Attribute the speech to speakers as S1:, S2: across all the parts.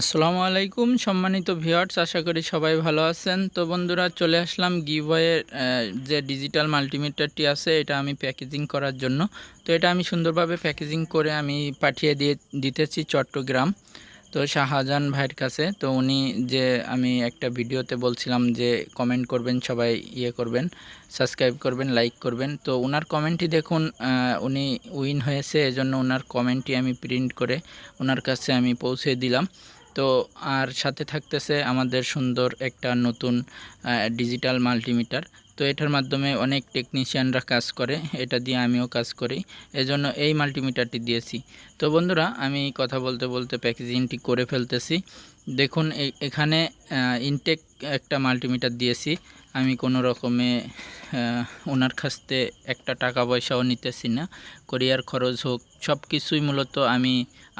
S1: আসসালামু আলাইকুম, সম্মানিত ভিউয়ার্স, আশা করি সবাই ভালো আছেন। তো বন্ধুরা, চলে আসলাম গিভওয়ের যে ডিজিটাল মাল্টিমিটারটি আছে, এটা আমি প্যাকেজিং করার জন্য। তো এটা আমি সুন্দরভাবে প্যাকেজিং করে আমি পাঠিয়ে দিয়ে, দিতেছি চট্টগ্রাম, তো শাহজাহান ভাইয়ের কাছে। তো উনি যে আমি একটা ভিডিওতে বলছিলাম যে কমেন্ট করবেন, সবাই ইয়ে করবেন, সাবস্ক্রাইব করবেন, লাইক করবেন। তো ওনার কমেন্টটি দেখুন উনি উইন হয়েছে, এজন্য ওনার কমেন্টটি আমি প্রিন্ট করে ওনার কাছে আমি পৌঁছে দিলাম। তো আর সাথে থাকতেছে আমাদের সুন্দর একটা নতুন ডিজিটাল মাল্টিমিটার তো এটার মাধ্যমে অনেক টেকনিশিয়ানরা কাজ করে, এটা দিয়ে আমিও কাজ করি, এজন্য এই মাল্টিমিটারটি দিয়েছি। তো বন্ধুরা, আমি কথা বলতে বলতে প্যাকেজিংটি করে ফেলতেছি। দেখুন এখানে ইনটেক একটা মাল্টিমিটার দিয়েছি। আমি কোনো রকমে ওনার কাছতে একটা টাকা পয়সাও নিতেছি না। কোরিয়ার খরচ হোক সব কিছুই মূলত আমি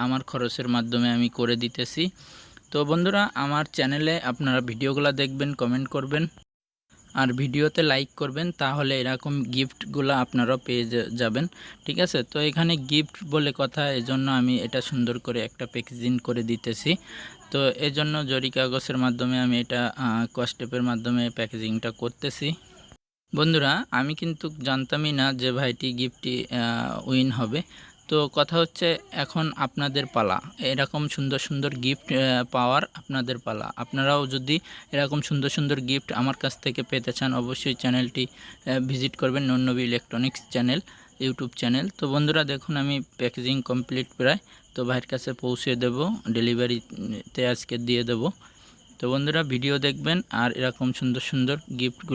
S1: আমার খরচের মাধ্যমে আমি করে দিতেছি। তো বন্ধুরা, আমার চ্যানেলে আপনারা ভিডিওগুলো দেখবেন কমেন্ট করবেন। আর ভিডিওতে লাইক করবেন, তাহলে এরকম গিফটগুলো আপনারাও পেয়ে যাবেন। ঠিক আছে? তো এখানে গিফট বলে কথা, এজন্য আমি এটা সুন্দর করে একটা প্যাকেজিং করে দিতেছি। তো এজন্য জরি কাগজের মাধ্যমে আমি এটা কস্টেপের মাধ্যমে প্যাকেজিংটা করতেছি। বন্ধুরা, আমি কিন্তু জানতামই না যে ভাইটি গিফটটি উইন হবে। তো কথা হচ্ছে এখন আপনাদের পালা। এরকম সুন্দর সুন্দর গিফট পাওয়ার আপনাদের পালা। আপনারাও যদি এরকম সুন্দর সুন্দর গিফট আমার কাছ থেকে পেতে চান, অবশ্যই চ্যানেলটি ভিজিট করবেন নন্নবী ইলেকট্রনিক্স চ্যানেল ইউটিউব চ্যানেল তো বন্ধুরা, দেখুন আমি প্যাকেজিং কমপ্লিট প্রায়। তো ভাইয়ের কাছে পৌঁছে দেব ডেলিভারিতে আজকে দিয়ে দেব। তো বন্ধুরা ভিডিও দেখবেন আর এরকম সুন্দর সুন্দর গিফটগুলো